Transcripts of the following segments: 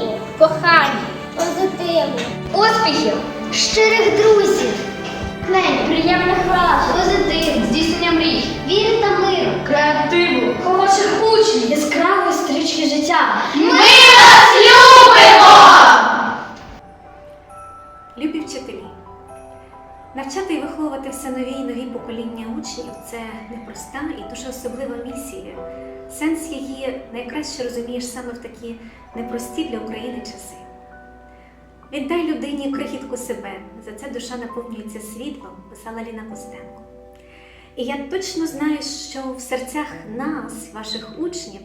позитиву, кохання, позитиву, успіхів, щирих друзів, клень, приємних вражень, позитиву, здійснення мрій, віри та миру. креативу, хороших учнів, яскравої стрічки життя. Ми вас любимо! Любі вчителі, навчати і виховувати все нові і нові покоління учнів це непроста і дуже особлива місія. Сенс її найкраще розумієш саме в такі непрості для України часи. Віддай людині крихітку себе, за це душа наповнюється світлом, писала Ліна Костенко. І я точно знаю, що в серцях нас, ваших учнів,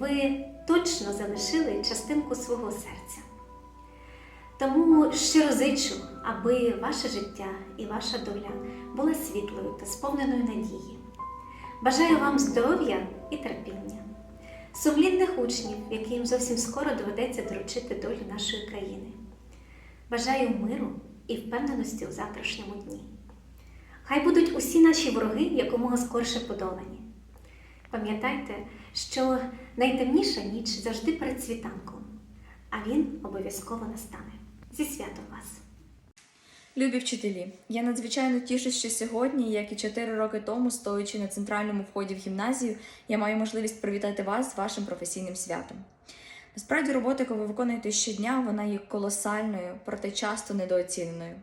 ви точно залишили частинку свого серця. Тому щиро зичу, аби ваше життя і ваша доля була світлою та сповненою надії. Бажаю вам здоров'я і терпіння, сумлінних учнів, яким зовсім скоро доведеться доручити долю нашої країни. Бажаю миру і впевненості у завтрашньому дні. Хай будуть усі наші вороги якомога скорше подолані. Пам'ятайте, що найтемніша ніч завжди перед світанком, а він обов'язково настане. Зі святом вас! Любі вчителі, я надзвичайно тішусь, що сьогодні, як і 4 роки тому, стоячи на центральному вході в гімназію, я маю можливість привітати вас з вашим професійним святом. Насправді, робота, яку ви виконуєте щодня, вона є колосальною, проте часто недооціненою.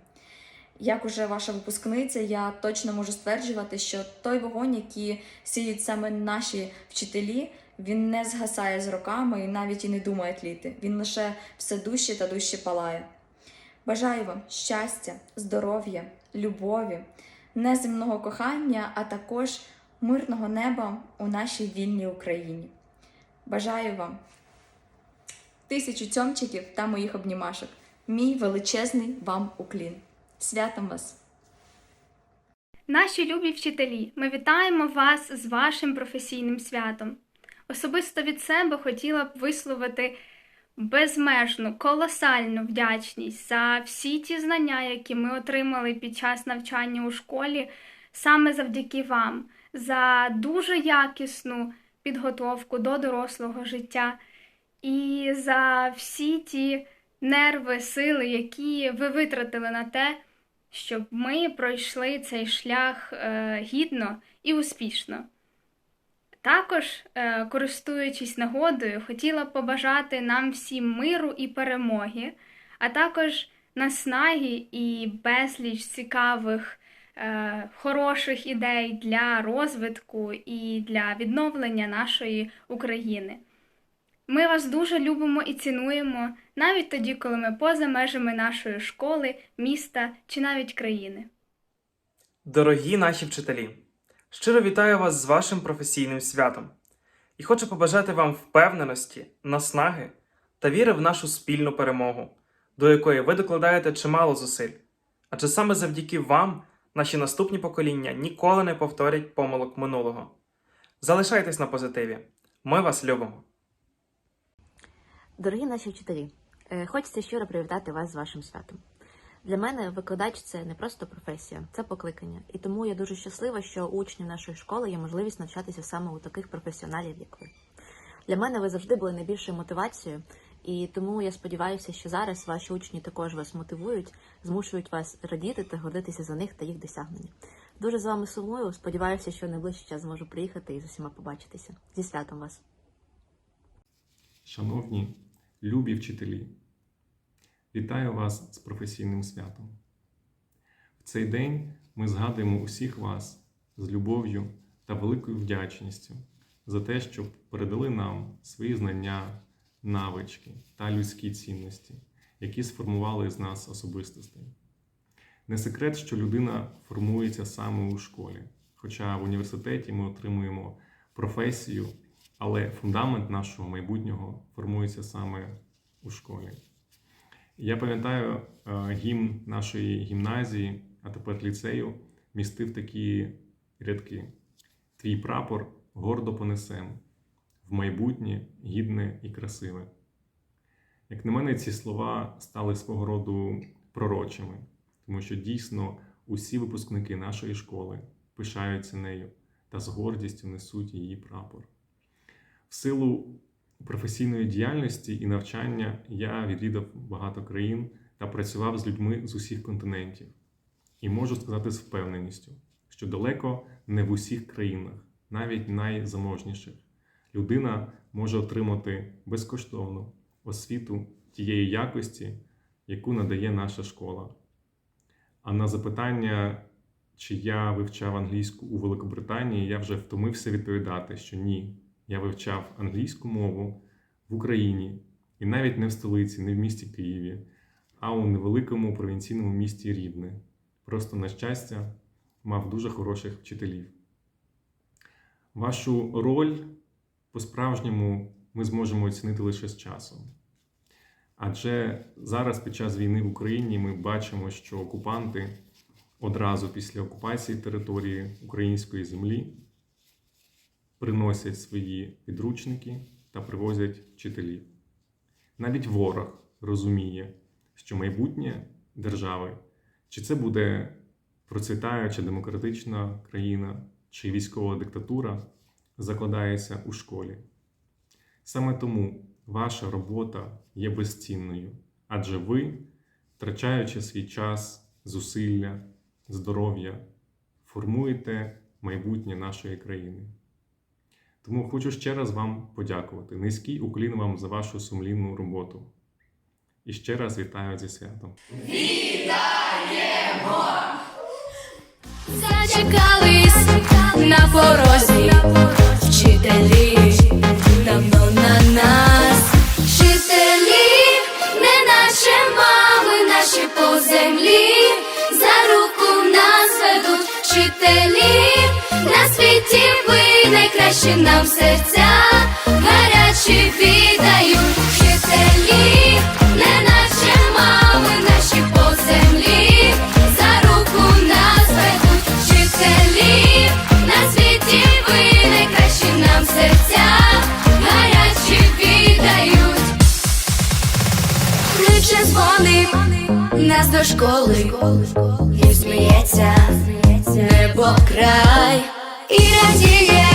Як уже ваша випускниця, я точно можу стверджувати, що той вогонь, який сіють саме наші вчителі, він не згасає з роками і навіть і не думає тліти. Він лише все дужче та дужче палає. Бажаю вам щастя, здоров'я, любові, неземного кохання, а також мирного неба у нашій вільній Україні. Бажаю вам тисячу цьомчиків та моїх обнімашок. Мій величезний вам уклін. Святом вас! Наші любі вчителі, ми вітаємо вас з вашим професійним святом. Особисто від себе хотіла б висловити безмежну, колосальну вдячність за всі ті знання, які ми отримали під час навчання у школі, саме завдяки вам, за дуже якісну підготовку до дорослого життя і за всі ті нерви, сили, які ви витратили на те, щоб ми пройшли цей шлях е, гідно і успішно. Також, е, користуючись нагодою, хотіла побажати нам всім миру і перемоги, а також наснаги і безліч цікавих, е, хороших ідей для розвитку і для відновлення нашої України. Ми вас дуже любимо і цінуємо, навіть тоді, коли ми поза межами нашої школи, міста чи навіть країни. Дорогі наші вчителі, щиро вітаю вас з вашим професійним святом і хочу побажати вам впевненості, наснаги та віри в нашу спільну перемогу, до якої ви докладаєте чимало зусиль. Адже саме завдяки вам наші наступні покоління ніколи не повторять помилок минулого. Залишайтесь на позитиві. Ми вас любимо. Дорогі наші вчителі, е, хочеться щиро привітати вас з вашим святом. Для мене викладач це не просто професія, це покликання. І тому я дуже щаслива, що у учнів нашої школи є можливість навчатися саме у таких професіоналів, як ви. Для мене ви завжди були найбільшою мотивацією, і тому я сподіваюся, що зараз ваші учні також вас мотивують, змушують вас радіти та гордитися за них та їх досягнення. Дуже з вами сумую. Сподіваюся, що найближчий час зможу приїхати і з усіма побачитися. Зі святом вас! Шановні любі вчителі, вітаю вас з професійним святом. В цей день ми згадуємо усіх вас з любов'ю та великою вдячністю за те, що передали нам свої знання, навички та людські цінності, які сформували з нас особистостей. Не секрет, що людина формується саме у школі, хоча в університеті ми отримуємо професію, але фундамент нашого майбутнього формується саме у школі. Я пам'ятаю, е, гімн нашої гімназії, а тепер ліцею, містив такі рядки: Твій прапор гордо понесем, в майбутнє гідне і красиве. Як на мене, ці слова стали свого роду пророчими, тому що дійсно усі випускники нашої школи пишаються нею та з гордістю несуть її прапор. В силу професійної діяльності і навчання я відвідав багато країн та працював з людьми з усіх континентів. І можу сказати з впевненістю, що далеко не в усіх країнах, навіть найзаможніших, людина може отримати безкоштовну освіту тієї якості, яку надає наша школа. А на запитання, чи я вивчав англійську у Великобританії, я вже втомився відповідати, що ні. Я вивчав англійську мову в Україні і навіть не в столиці, не в місті Києві, а у невеликому провінційному місті Рівне. Просто, на щастя, мав дуже хороших вчителів. Вашу роль по-справжньому ми зможемо оцінити лише з часом. Адже зараз, під час війни в Україні, ми бачимо, що окупанти одразу після окупації території української землі приносять свої підручники та привозять вчителів. Навіть ворог розуміє, що майбутнє держави, чи це буде процвітаюча демократична країна, чи військова диктатура, закладається у школі. Саме тому ваша робота є безцінною, адже ви, втрачаючи свій час, зусилля, здоров'я, формуєте майбутнє нашої країни. Тому хочу ще раз вам подякувати. Низький уклін вам за вашу сумлінну роботу. І ще раз вітаю зі святом. Зачекались на порозі вчителі давно на нас. Найкращі нам серця, гарячі віддають вчителі, не наче мами наші по землі, за руку нас ведуть вчителі, на світі ви найкращі нам серця, гарячі віддають. Кличе дзвоник нас до школи, і сміється небо край, і радіє.